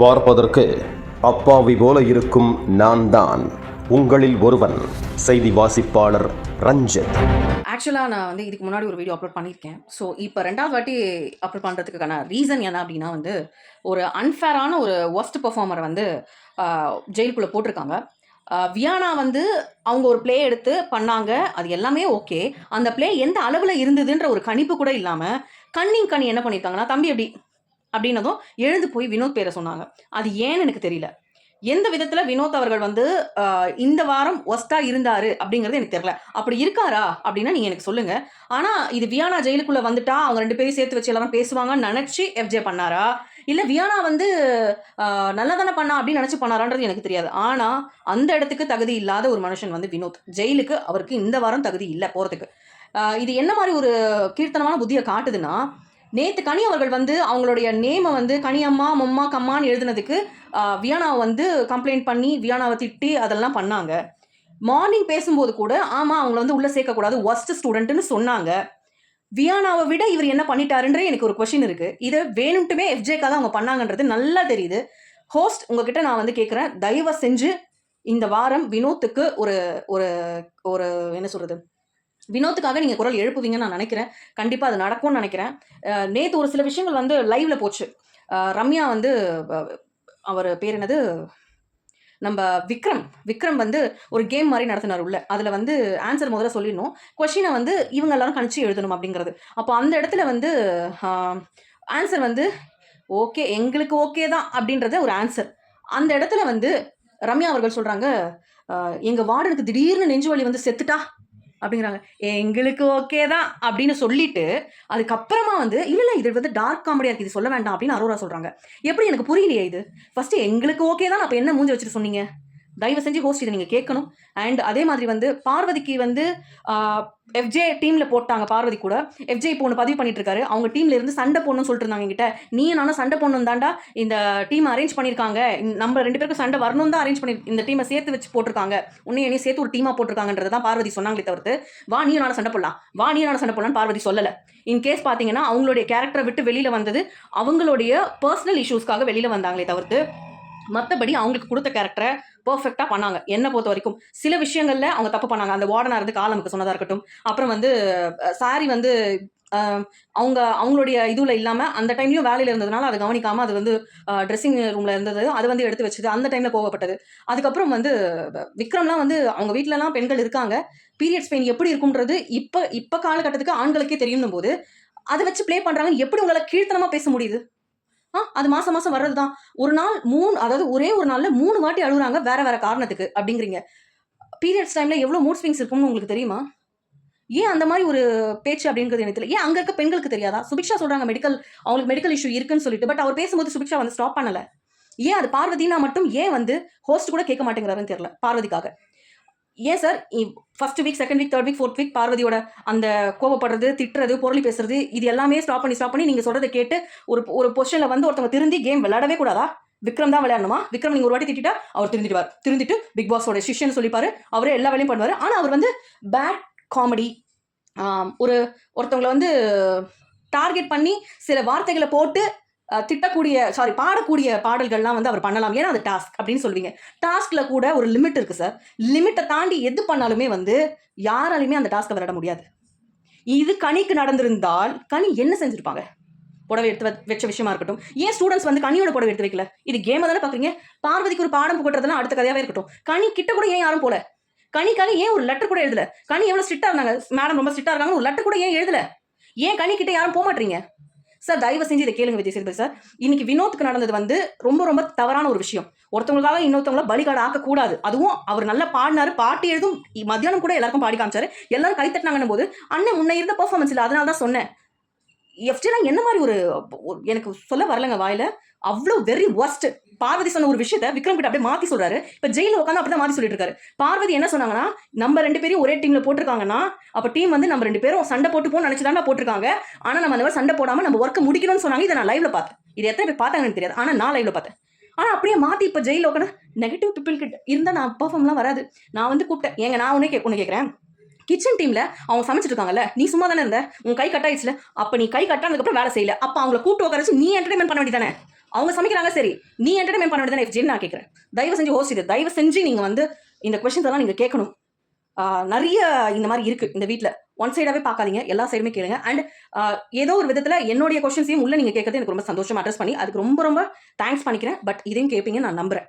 பார்ப்பதற்கு அப்பாவி போல இருக்கும் நான் தான் உங்களில் ஒருவன். செய்தி வாசிப்பாளர் ரஞ்சித். ஆக்சுவலாக நான் வந்து இதுக்கு முன்னாடி ஒரு வீடியோ அப்லோட் பண்ணியிருக்கேன். ஸோ இப்போ ரெண்டாவது வாட்டி அப்லோட் பண்ணுறதுக்கான ரீசன் என்ன அப்படின்னா வந்து ஒரு அன்ஃபேரான ஒரு ஒஸ்ட் பெர்ஃபார்மரை வந்து ஜெயிலுக்குள்ளே போட்டிருக்காங்க. வியானா வந்து அவங்க ஒரு ப்ளே எடுத்து பண்ணாங்க. அது எல்லாமே ஓகே அந்த ப்ளே எந்த அளவில் இருந்ததுன்ற ஒரு கணிப்பு கூட இல்லாமல் கண்ணிங் கண்ணி என்ன பண்ணியிருக்காங்கன்னா தம்பி எப்படி அப்படின்னதும் எழுந்து போய் வினோத் பேரை சொன்னாங்க. அது ஏன்னு எனக்கு தெரியல. எந்த விதத்தில் வினோத் அவர்கள் வந்து இந்த வாரம் ஒஸ்ட்டாக இருந்தார் அப்படிங்கிறது எனக்கு தெரியல. அப்படி இருக்காரா அப்படின்னா நீங்கள் எனக்கு சொல்லுங்க. ஆனால் இது வியானா ஜெயிலுக்குள்ளே வந்துட்டா அவங்க ரெண்டு பேரும் சேர்த்து வச்சு எல்லாரும் பேசுவாங்கன்னு நினச்சி எஃப்ஜே பண்ணாரா? இல்லை வியானா வந்து ஆஹ் நல்லா தானே பண்ணா அப்படின்னு நினச்சி பண்ணாரான்றது எனக்கு தெரியாது. ஆனால் அந்த இடத்துக்கு தகுதி இல்லாத ஒரு மனுஷன் வந்து வினோத். ஜெயிலுக்கு அவருக்கு இந்த வாரம் தகுதி இல்லை போகிறதுக்கு இது என்ன மாதிரி ஒரு கீர்த்தனமான புத்தியை காட்டுதுன்னா நேற்று கனி அவர்கள் வந்து அவங்களுடைய நேமை வந்து கனியம்மா மம்மா கம்மான்னு எழுதுனதுக்கு வியானாவை வந்து கம்ப்ளைண்ட் பண்ணி வியானாவை திட்டி அதெல்லாம் பண்ணாங்க. மார்னிங் பேசும்போது கூட ஆமாம் அவங்கள வந்து உள்ளே சேர்க்கக்கூடாது ஒஸ்ட் ஸ்டூடெண்ட்டுன்னு சொன்னாங்க. வியானாவை விட இவர் என்ன பண்ணிட்டாருன்ற எனக்கு ஒரு கொஷின் இருக்குது இதை வேணும்ட்டுமே எஃப்ஜேக்காக தான் அவங்க பண்ணாங்கன்றது நல்லா தெரியுது. ஹோஸ்ட் உங்ககிட்ட நான் வந்து கேட்குறேன் தயவு செஞ்சு இந்த வாரம் வினோத்துக்கு ஒரு ஒரு ஒரு என்ன சொல்கிறது வினோத்துக்காக நீங்கள் குரல் எழுப்புவீங்கன்னு நான் நினைக்கிறேன். கண்டிப்பாக அது நடக்கும்னு நினைக்கிறேன். நேற்று ஒரு சில விஷயங்கள் வந்து லைவில் போச்சு. ரம்யா வந்து அவர் பேர் என்னது? நம்ம விக்ரம். விக்ரம் வந்து ஒரு கேம் மாதிரி நடத்தினார் உள்ள. அதில் வந்து ஆன்சர் முதல்ல சொல்லிடணும். கொஷினை வந்து இவங்க எல்லாரும் கணிச்சு எழுதணும் அப்படிங்கிறது. அப்போ அந்த இடத்துல வந்து ஆன்சர் வந்து ஓகே எங்களுக்கு ஓகே தான் அப்படின்றத ஒரு ஆன்சர் அந்த இடத்துல வந்து ரம்யா அவர்கள் சொல்கிறாங்க எங்கள் வார்டனுக்கு திடீர்னு நெஞ்சு வலி வந்து செத்துட்டா அப்படிங்கிறாங்க. எங்களுக்கு ஓகே தான் அப்படின்னு சொல்லிட்டு அதுக்கப்புறமா வந்து இல்லை இல்லை இது வந்து டார்க் காமெடியாக இருக்குது இது சொல்ல வேண்டாம் அப்படின்னு அரோரா சொல்கிறாங்க எப்படி எனக்கு புரியலையே இது? ஃபஸ்ட்டு எங்களுக்கு ஓகே தான் அப்போ என்ன மூஞ்சி வச்சுட்டு சொன்னீங்க? தயவு செஞ்சு ஹோஸ்ட் இதை நீங்கள் கேட்கணும். அண்ட் அதே மாதிரி வந்து பார்வதிக்கு வந்து எஃப்ஜே டீமில் போட்டாங்க பார்வதி கூட. எஃப்ஜே இப்போ ஒன்று பதிவு பண்ணிட்டு இருக்காரு. அவங்க டீம்ல இருந்து சண்டை போடணும்னு சொல்லிட்டு இருந்தாங்க என்கிட்ட. நீ நானும் சண்டை போடணும் தாண்டா இந்த டீம் அரேஞ்ச் பண்ணியிருக்காங்க. நம்ம ரெண்டு பேருக்கும் சண்டை வரணும் தான் அரேஞ்ச் பண்ணி இந்த டீமை சேர்த்து வச்சு போட்டிருக்காங்க. உன்னையும் என்னையும் சேர்த்து ஒரு டீமாக போட்டிருக்காங்கன்றது தான் பார்வதி சொன்னாங்களே தவிர்த்து வா நீ நானும் சண்டை போடலாம். வா நீ நானும் சண்டை போடலாம்னு பார்வதி சொல்லலை. இன் கேஸ் பார்த்தீங்கன்னா அவங்களுடைய கேரக்டரை விட்டு வெளியில் வந்தது அவங்களுடைய பர்சனல் இஷ்யூஸ்க்காக வெளியில் வந்தாங்களே தவிர்த்து மற்றபடி அவங்களுக்கு கொடுத்த கேரக்டரை பர்ஃபெக்டாக பண்ணாங்க. என்னை பொறுத்த வரைக்கும் சில விஷயங்களில் அவங்க தப்பு பண்ணாங்க. அந்த வார்டனாக இருந்து காலமுக்கு சொன்னதாக இருக்கட்டும். அப்புறம் வந்து சாரி வந்து அவங்க அவங்களுடைய இதுல இல்லாமல் அந்த டைம்லையும் வேலையில் இருந்ததுனால அதை கவனிக்காமல் அது வந்து ட்ரெஸ்ஸிங் ரூமில் இருந்தது. அது வந்து எடுத்து வச்சது. அந்த டைமில் கோவப்பட்டது. அதுக்கப்புறம் வந்து விக்ரம்லாம் வந்து அவங்க வீட்டிலலாம் பெண்கள் இருக்காங்க. பீரியட்ஸ் பெயின் எப்படி இருக்கும்ன்றது இப்போ இப்போ காலகட்டத்துக்கு ஆண்களுக்கே தெரியும் போது அதை வச்சு ப்ளே பண்ணுறாங்க எப்படி உங்களால் கீழ்த்தனமாக பேச முடியுது? ஆ அது மாதம் மாசம் வர்றது தான் ஒரு நாள் மூணு அதாவது ஒரே ஒரு நாள்ல மூணு வாட்டி அழுகுறாங்க வேற வேற காரணத்துக்கு அப்படிங்கிறீங்க. பீரியட்ஸ் டைம்ல எவ்வளவு மூட் ஸ்விங்ஸ் இருக்கும்னு உங்களுக்கு தெரியுமா? ஏன் அந்த மாதிரி ஒரு பேச்சு அப்படிங்கிறது எனக்கு தெரியல. ஏன் அங்க இருக்க பெண்களுக்கு தெரியாதா? சுபிக்ஷா சொல்றாங்க மெடிக்கல் அவங்களுக்கு மெடிக்கல் இஷ்யூ இருக்குன்னு சொல்லிட்டு பட் அவர் பேசும்போது சுபிக்ஷா வந்து ஸ்டாப் பண்ணல. ஏன் அது பார்வதினா மட்டும் ஏன் வந்து ஹோஸ்ட் கூட கேட்க மாட்டேங்கிறாருன்னு தெரியல பார்வதிக்காக. ஏன் sir? First week second week third week fourth week பார்வதியோட அந்த கோவப்படுறது திட்டுறது பொருளி பேசுறது இது எல்லாமே ஸ்டாப் பண்ணி ஸ்டாப் பண்ணி நீங்கள் சொல்றதை கேட்டு ஒரு ஒரு பொசிஷனில் வந்து ஒருத்தவங்க திருந்தி கேம் விளையாடவே கூடாதா? விக்ரம் தான் விளையாடணுமா? விக்ரம் நீங்கள் ஒரு வாட்டி திட்டிட்டா அவர் திருந்திடுவார். திருந்திட்டு பிக் பாஸோட சிஷ்யன் சொல்லிப்பாரு. அவரே எல்லா வேலையும் பண்ணுவார். ஆனால் அவர் வந்து பேட் காமெடி ஒரு ஒருத்தவங்களை வந்து டார்கெட் பண்ணி சில வார்த்தைகளை போட்டு திட்டக்கூடிய சாரி பாடக்கூடிய பாடல்கள்லாம் வந்து அவர் பண்ணலாம். ஏன்னா அது டாஸ்க் அப்படின்னு சொல்லுவீங்க. டாஸ்க்கில் கூட ஒரு லிமிட் இருக்குது சார் லிமிட்டை தாண்டி எது பண்ணாலுமே வந்து யாராலையுமே அந்த டாஸ்க்கை விளையாட முடியாது. இது கனிக்கு நடந்திருந்தால் கனி என்ன செஞ்சுருப்பாங்க? புடவை எடுத்து வச்ச விஷயமா இருக்கட்டும். ஏன் ஸ்டூடெண்ட்ஸ் வந்து கனியோட புடவை எடுத்து வைக்கல? இது கேமை தானே பார்க்குறீங்க பார்வதிக்கு ஒரு பாடம் புகட்டுறதுலாம் அடுத்த கதையாகவே இருக்கட்டும். கனி கிட்ட கூட ஏன் யாரும் போல? கனிக்காக ஏன் ஒரு லெட்டர் கூட எழுதல? கனி எவ்வளோ ஸ்ட்ரிக்டாக இருந்தாங்க? மேடம் ரொம்ப ஸ்ட்ரிக்டாக இருக்காங்க ஒரு லெட்டர் கூட ஏன் எழுதல? ஏன் கனி கிட்ட யாரும் போக மாட்டீங்க சார் தயவு செஞ்சு இதை கேளுங்க விஜய் சேதுபதி சார். இன்னைக்கு வினோத்துக்கு நடந்தது வந்து ரொம்ப ரொம்ப தவறான ஒரு விஷயம். ஒருத்தவங்களுக்காக இன்னொருத்தவங்கள பலிகாடு ஆக்கக்கூடாது. அதுவும் அவர் நல்லா பாடினாரு பாட்டு எழுதும் மத்தியானம் கூட எல்லாருக்கும் பாடி காமிச்சாரு. எல்லாரும் கைத்தட்டினாங்கன்னும் போது அண்ணன் முன்ன இருந்த பெர்ஃபார்மன்ஸ் இல்லை அதனால தான் சொன்னேன் எஃப்டிலாம் என்ன மாதிரி ஒரு எனக்கு சொல்ல வரலங்க வாயில. அவ்வளோ வெரி worst. பார்வதி சொன்ன ஒரு விஷயத்த விக்ரம் கிட்ட அப்படியே மாத்தி சொல்றாரு. இப்ப ஜெயில உட்காந்து அப்படிதான் மாத்தி சொல்லிட்டு இருக்காரு பார்வதி என்ன சொன்னாங்கன்னா நம்ம ரெண்டு பேரையும் ஒரே டீம்ல போட்டிருக்காங்கன்னா அப்ப டீம் வந்து நம்ம ரெண்டு பேரும் சண்டை போட்டு போன்னு நினைச்சுதான் போட்டிருக்காங்க. ஆனா நம்ம அந்த மாதிரி சண்டை போடாம நம்ம ஒர்க் முடிக்கணும்னு சொன்னாங்க. இதை நான் லைவ்ல பார்த்தேன். இது எத்தனை பேர் பார்த்தாங்கன்னு தெரியாது. ஆனா நான் லைவ்ல பார்த்தேன். ஆனா அப்படியே மாத்தி இப்ப ஜெயில உட்காந்து நெகட்டிவ் பீப்புள் கிட்ட இருந்தா நான் பெர்ஃபார்ம்லாம் வராது. நான் வந்து கூப்பிட்டேன். ஏங்க நான் உனே கே ஒன்று கேட்குறேன் கிச்சன் டீம்ல அவங்க சமைச்சிட்டு இருக்காங்கல்ல நீ சும்மா தானே இருந்த? உன் கை கட்டாயிடுச்சுல அப்ப நீ கை கட்டானதுக்கு அப்புறம் வேலை செய்யல. அப்ப அவங்கள கூப்பிட்டு உட்கார வச்சு நீ என்டர்டைன்மெண்ட் பண்ண வேண்டியதானே அவங்க சமைக்கிறாங்க சரி. நீ என்டர்டைன்மெண்ட் பண்ண வேண்டியது எஃப்ஜின்னு நான் கேட்குறேன் தயவு செஞ்சு ஹோஸ்ட் இது தயவு செஞ்சு நீங்கள் வந்து இந்த கொஷின்ஸ் எல்லாம் நீங்கள் கேட்கணும். நிறைய இந்த மாதிரி இருக்குது இந்த வீட்டில் ஒன் சைடாகவே பார்க்காதீங்க. எல்லா சைடுமே கேளுங்க. அண்ட் ஏதோ ஒரு விதத்தில் என்னுடைய கொஷின்ஸையும் உள்ளே நீங்கள் கேட்கறது எனக்கு ரொம்ப சந்தோஷமாக அட்ரஸ் பண்ணி அதுக்கு ரொம்ப ரொம்ப தேங்க்ஸ் பண்ணிக்கிறேன். பட் இதையும் கேட்பீங்க நான் நம்புறேன்.